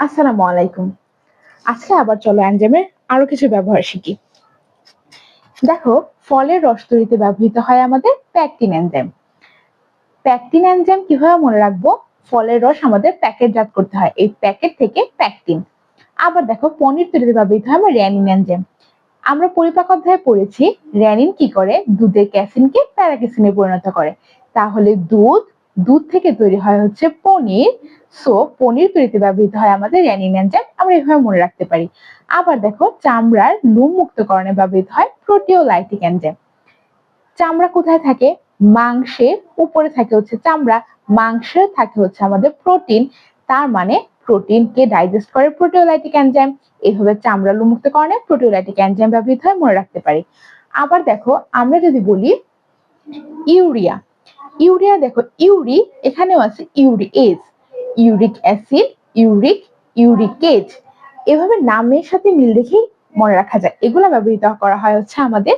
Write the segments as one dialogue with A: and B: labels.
A: আসসালামু আলাইকুম। আজকে আবার চলো এনজাইমের আরও কিছু ব্যবহার শিখি। দেখো, ফলের রস তৈরিতে ব্যবহৃত হয় আমাদের প্যাকটিন এনজাইম প্যাকটিন এনজাইম কীভাবে মনে রাখব? ফলের রস আমাদের প্যাকেটজাত করতে হয়, এই প্যাকেট থেকে প্যাকটিন আবার দেখো, পনির তৈরিতে ব্যবহৃত হয় আমার র্যানিন এনজাইম আমরা পরিপাক অধ্যায়ে পড়েছি র্যানিন কি করে? দুধের ক্যাসিনকে প্যারাক্যাসিনে পরিণত করে। তাহলে দুধ দুধ থেকে তৈরি হয় হচ্ছে পনির। সো পনির তৈরিতে ব্যবহৃত হয় আমাদের এনজাইম আমরা এভাবে মনে রাখতে পারি। আবার দেখো, চামড়ার লোম মুক্তকরণে ব্যবহৃত হয় প্রোটিওলাইটিক এনজাইম। চামড়া কোথায় থাকে? মাংসের উপরে থাকে হচ্ছে চামড়া। মাংসে থাকে হচ্ছে আমাদের প্রোটিন। তার মানে প্রোটিনকে ডাইজেস্ট করে প্রোটিওলাইটিক এনজাইম। এইভাবে চামড়া লোম মুক্তকরণে প্রোটিওলাইটিক এনজাইম ব্যবহৃত হয়, মনে রাখতে পারি। আবার দেখো, আমরা যদি বলি ইউরিয়া। ইউরিয়া, দেখো ইউরি এখানেও আছে ইউরিএজ ইউরিক অ্যাসিড, ইউরিক ইউরিকেজ এভাবে নামের সাথে মিল রেখেই মনে রাখা যায়। এগুলো ব্যবহৃত করা হয় হচ্ছে আমাদের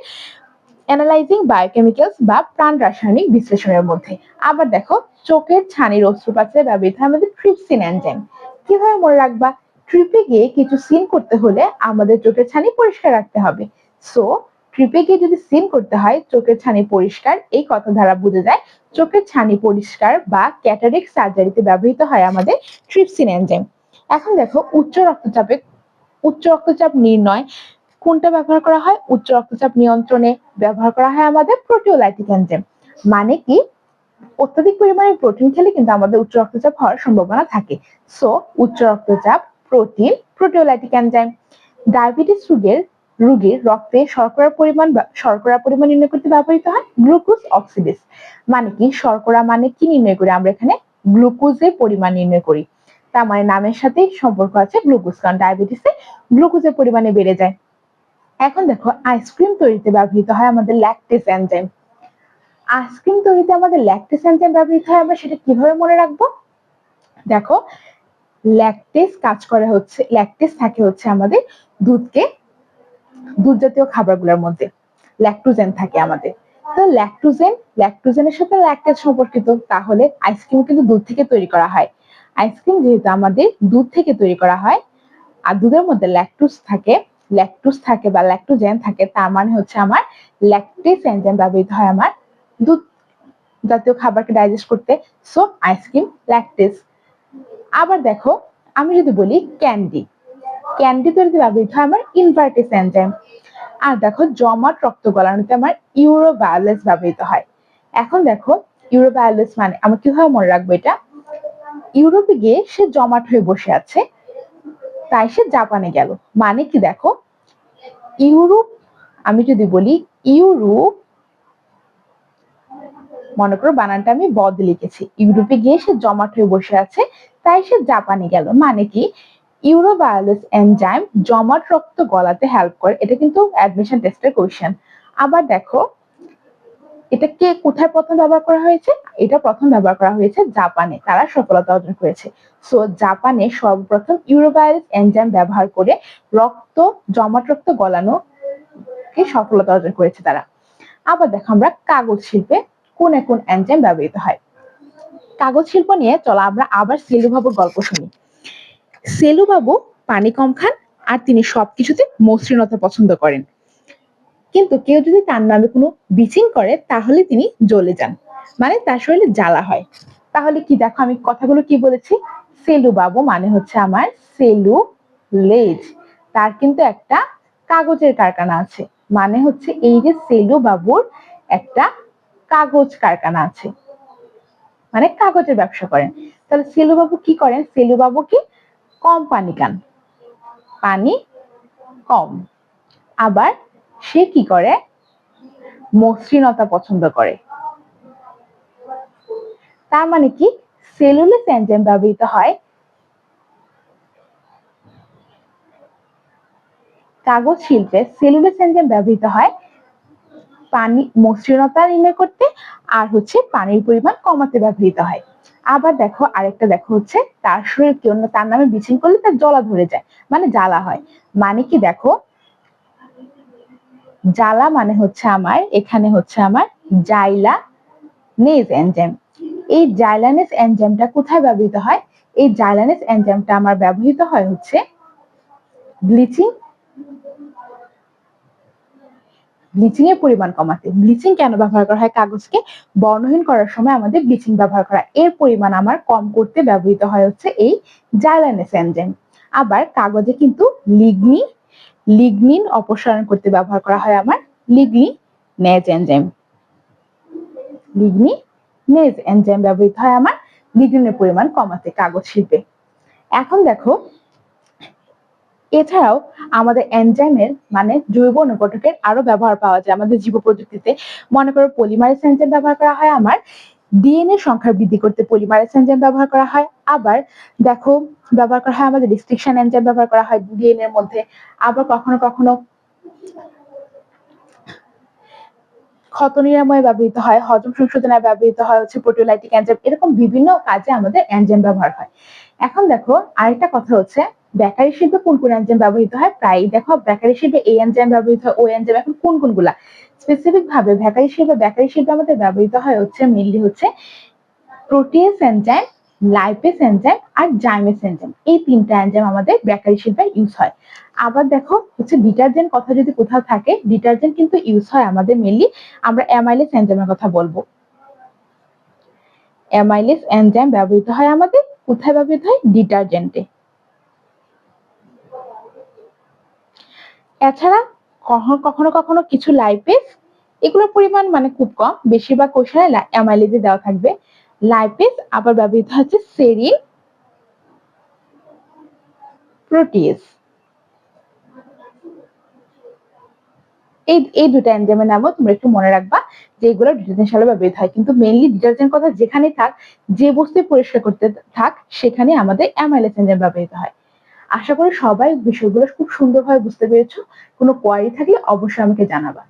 A: অ্যানালাইজিং বায়োকেমিক্যালস বা প্রাণ রাসায়নিক বিশ্লেষণের মধ্যে। আবার দেখো, চোখের ছানির অস্ত্রোপচারে ব্যবহৃত হয় আমাদের ট্রিপসিন এনজাইম কীভাবে মনে রাখবা? ট্রিপে গিয়ে কিছু সিন করতে হলে আমাদের চোখের ছানি পরিষ্কার রাখতে হবে। সো ট্রিপে গিয়ে যদি সিম করতে হয়, চোখের ছানি পরিষ্কার, এই কথা দ্বারা বোঝা যায়, চোখের ছানি পরিষ্কার বা ক্যাটারিক সার্জারিতে ব্যবহৃত হয় আমাদের ট্রিপসিন এনজাইম এখন দেখো, উচ্চ রক্তচাপে, উচ্চ রক্তচাপ নির্ণয় কোনটা ব্যবহার করা হয়? উচ্চ রক্তচাপ নিয়ন্ত্রণে ব্যবহার করা হয় আমাদের প্রোটিওলাইটিক এনজাইম মানে কি? অত্যাধিক পরিমাণে প্রোটিন খেলে কিন্তু আমাদের উচ্চ রক্তচাপ হওয়ার সম্ভাবনা থাকে। সো উচ্চ রক্তচাপ প্রোটিন প্রোটিওলাইটিক এনজাইম ডায়াবেটিস রোগের রোগীর রক্তে শর্করার পরিমাণ শর্করার পরিমাণ নির্ণয় করতে ব্যবহৃত হয় গ্লুকোজ অক্সিডেস। মানে কি? শর্করা মানে কি নির্ণয় করি? আমরা এখানে গ্লুকোজের পরিমাণ নির্ণয় করি। তার মানে নামের সাথে সম্পর্ক আছে গ্লুকোজ, কারণ ডায়াবেটিসে গ্লুকোজের পরিমাণে বেড়ে যায়। এখন দেখো আইসক্রিম তৈরিতে ব্যবহৃত হয় আমাদের ল্যাকটেস এনজাইম আইসক্রিম তৈরিতে আমাদের ল্যাকটেস এনজাইম ব্যবহৃত হয়, আমরা সেটা কীভাবে মনে রাখব? দেখো ল্যাকটেস কাজ করে হচ্ছে ল্যাকটেস থাকে হচ্ছে আমাদের দুধকে দুধ জাতীয় খাবারগুলোর মধ্যে ল্যাকটোজেন থাকে আমাদের। তো ল্যাকটোজেন ল্যাকটোজেনের সাথে ল্যাকটেস সম্পর্কিত, তাহলে আইসক্রিম কিন্তু দুধ থেকে তৈরি করা হয়। আইসক্রিম যেহেতু আমাদের দুধ থেকে তৈরি করা হয়, আর দুধের মধ্যে ল্যাকটোজ থাকে ল্যাকটোজ থাকে বা ল্যাকটোজেন থাকে, তার মানে হচ্ছে আমার ল্যাকটেস এনজাইম ব্যবহৃত হয় আমার দুধ জাতীয় খাবারকে ডাইজেস্ট করতে। সো আইসক্রিম ল্যাকটেস আবার দেখো, আমি যদি বলি ক্যান্ডি ক্যান্ডি তৈরিতে ব্যবহৃত হয় আমার ইনভার্টেস এনজাইম আর দেখো, জমাট রক্ত গলানোতে আমার ইউরোবায়োলেস ব্যবহৃত হয়। এখন দেখো ইউরোবায়োলেস মানে আমরা কীভাবে মনে রাখব এটা? ইউরোপে গিয়ে সে জমাট হয়ে বসে আছে, তাই সে জাপানে গেল। মানে কি দেখো, ইউরোপ, আমি যদি বলি ইউরোপ, মনে করো বানানটা আমি বদ লিখেছি। ইউরোপে গিয়ে সে জমাট হয়ে বসে আছে, তাই সে জাপানে গেল। মানে কি ইউরোবায়োলেস এনজাইম জমাট রক্ত গলাতে হেল্প করে। এটা কিন্তু অ্যাডমিশন টেস্টের কোয়েশ্চেন আবার দেখো, এটা কে কোথায় প্রথম ব্যবহার করা হয়েছে? এটা প্রথম ব্যবহার করা হয়েছে জাপানে। তারা সফলতা অর্জন করেছে। সো জাপানে সর্বপ্রথম ইউরোবায়োলেস এনজাইম ব্যবহার করে রক্ত, জমাট রক্ত গলানো কে সফলতা অর্জন করেছে তারা। আবার দেখো আমরা কাগজ শিল্পে কোন কোন এনজাইম ব্যবহৃত হয়। কাগজ শিল্প নিয়ে চলো আমরা আবার সেলু গল্প শুনি। সেলু বাবু পানি কম খান আর তিনি সবকিছুতে মসৃণতা পছন্দ করেন। কিন্তু কেউ যদি তার নামে কোনো বিচিং করে, তাহলে তিনি জ্বলে যান। মানে তার শরীরে জ্বালা হয়। তাহলে কি দেখো, আমি কথাগুলো কি বলেছি? সেলু বাবু মানে হচ্ছে আমার সেলু লেজ তার কিন্তু একটা কাগজের কারখানা আছে। মানে হচ্ছে এই যে সেলু বাবুর একটা কাগজ কারখানা আছে। মানে কাগজের ব্যবসা করেন। তাহলে সেলু বাবু কি করেন? সেলু বাবু কি কম পানি খান। পানি কম। আবার সে কি করে? মসৃণতা পছন্দ করে। তার মানে কি? সেলুলোস এনজাইম ব্যবহৃত হয় কাগজ শিল্পে। সেলুলোস এনজাইম ব্যবহৃত হয় পানি মসৃণতা নির্ণয় করতে, আর হচ্ছে পানির পরিমাণ কমাতে ব্যবহৃত হয়। আবার দেখো, আরেকটা দেখো হচ্ছে, তার শরীর কেউ অন্য, তার নামে বিচিং করলে তার জ্বলা ধরে যায় মানে জ্বালা হয়। মানে কি দেখো, জ্বালা মানে হচ্ছে আমার, এখানে হচ্ছে আমার জাইলা নেজ এনজাইম। এই জাইলানেস এনজাইমটা কোথায় ব্যবহৃত হয়? এই জাইলানেস এনজাইমটা আমার ব্যবহৃত হয় হচ্ছে ব্লিচিং ব্লিচিং এর পরিমাণ কমাতে। ব্লিচিং কেন ব্যবহার করা হয়? কাগজকে বর্ণহীন করার সময় আমাদের ব্লিচিং ব্যবহার করা। এর পরিমাণ আমার কম করতে ব্যবহৃত হয় হচ্ছে এই জাইলানেস এনজাইম আবার কাগজে কিন্তু লিগনি লিগনিন অপসারণ করতে ব্যবহার করা হয় আমার লিগনি নেজ এনজাইম লিগনি নেজ এনজাইম ব্যবহৃত হয় আমার লিগনিনের পরিমাণ কমাতে কাগজ শিল্পে। এখন দেখো এছাড়াও আমাদের এনজাইমের মানে জৈব অনুঘটকের আরও ব্যবহার পাওয়া যায় আমাদের জীব প্রযুক্তিতে। মনে করো পলিমারেজ এনজাইম ব্যবহার করা হয় আমার ডিএনএ সংখ্যা বৃদ্ধি করতে পলিমারেজ এনজাইম ব্যবহার করা হয়, আবার দেখো ব্যবহার করা হয় আমাদের রেস্ট্রিকশন এনজাইম ব্যবহার করা হয় ডিএনএ এর মধ্যে, আবার কখনো কখনো ক্ষত নিরাময়ে ব্যবহৃত হয়, হজম সংশোধনে ব্যবহৃত হয়, হচ্ছে প্রোটিওলাইটিক এনজাইম এরকম বিভিন্ন কাজে আমাদের এনজাইম ব্যবহার হয়। এখন দেখো আরেকটা কথা হচ্ছে বেকারি শিল্পে কোন কোন এনজাইম ব্যবহৃত হয়? প্রায় দেখো ব্যাকারি শিল্পে এই এনজাইম ব্যবহৃত হয়, ওই এনজাইম এখন কোন কোনগুলা? স্পেসিফিক ভাবে বেকারি শিল্পে বেকারি শিল্পে আমাদের ব্যবহৃত হয় হচ্ছে মেনলি হচ্ছে প্রোটিয়াস এনজাইম লাইপেস এনজাইম আর জাইমেস এনজাইম এই তিনটা এনজাইম আমাদের বেকারি শিল্পে ইউজ হয়। আবার দেখো, হচ্ছে ডিটারজেন্ট কথা যদি কোথাও থাকে ডিটারজেন্ট কিন্তু ইউজ হয় আমাদের মেনলি আমরা অ্যামাইলেস এনজাইমের কথা বলব। অ্যামাইলেস এনজাইম ব্যবহৃত হয় আমাদের, কোথায় ব্যবহৃত হয়? ডিটারজেন্টে এছাড়া কখনো কখনো কখনো কিছু লাইপেস এগুলোর পরিমাণ মানে খুব কম। বেশিরভাগ কোষায় অ্যামাইলেজে দেওয়া থাকবে। লাইপেস আবার ব্যবহৃত হচ্ছে সেরিন এই এই দুটো এনজাইমের নামও তোমরা একটু মনে রাখবা যে এগুলো ডিটারজেন্ট সালে ব্যবহৃত হয়। কিন্তু মেইনলি ডিটারজেন্ট কথা যেখানে থাক, যে বস্তু পরিষ্কার করতে থাক সেখানে আমাদের অ্যামাইলেস এনজাইম ব্যবহৃত হয়। আশা করি সবাই বিষয়গুলো খুব সুন্দরভাবে বুঝতে পেরেছ। কোনো কোয়ারি থাকলে অবশ্যই আমাকে জানাবা।